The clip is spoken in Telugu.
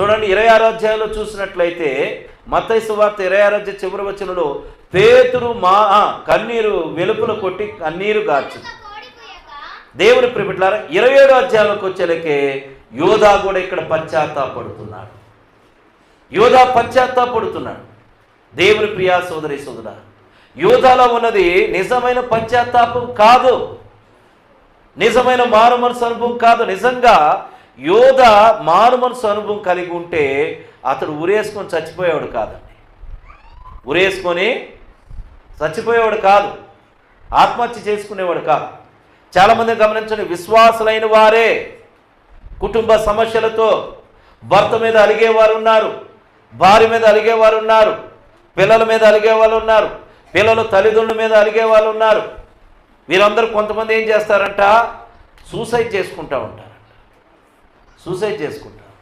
చూడండి ఇరవై ఆరో అధ్యాయంలో చూసినట్లయితే మత్తయి సువార్త ఇరవై ఆరో అధ్యాయ చివరి వచనంలో పేతురు మా కన్నీరు వెలుపుల కొట్టి కన్నీరు గార్చు. దేవుని ప్రిపిట్లారా ఇరవై ఏడో అధ్యాయంలోకి వచ్చేలకే యోధా కూడా ఇక్కడ పశ్చాత్తాపడుతున్నాడు. యోధా పశ్చాత్తాపడుతున్నాడు. దేవుని ప్రియా సోదరి సోదర యోధాలో ఉన్నది నిజమైన పశ్చాత్తాపం కాదు. నిజమైన మారు మనసు అనుభవం కాదు. నిజంగా యోధ మారు మనసు అనుభవం కలిగి ఉంటే అతడు ఉరేసుకొని చచ్చిపోయేవాడు కాదండి. ఉరేసుకొని చచ్చిపోయేవాడు కాదు. ఆత్మహత్య చేసుకునేవాడు కాదు. చాలామంది గమనించండి విశ్వాసులైన వారే కుటుంబ సమస్యలతో భర్త మీద అలిగేవారు ఉన్నారు భార్య మీద అలిగేవారు ఉన్నారు పిల్లల మీద అలిగే వాళ్ళు ఉన్నారు పిల్లలు తల్లిదండ్రుల మీద అలిగే వాళ్ళు ఉన్నారు. వీరందరూ కొంతమంది ఏం చేస్తారంట? సూసైడ్ చేసుకుంటా ఉంటారు. సూసైడ్ చేసుకుంటారు.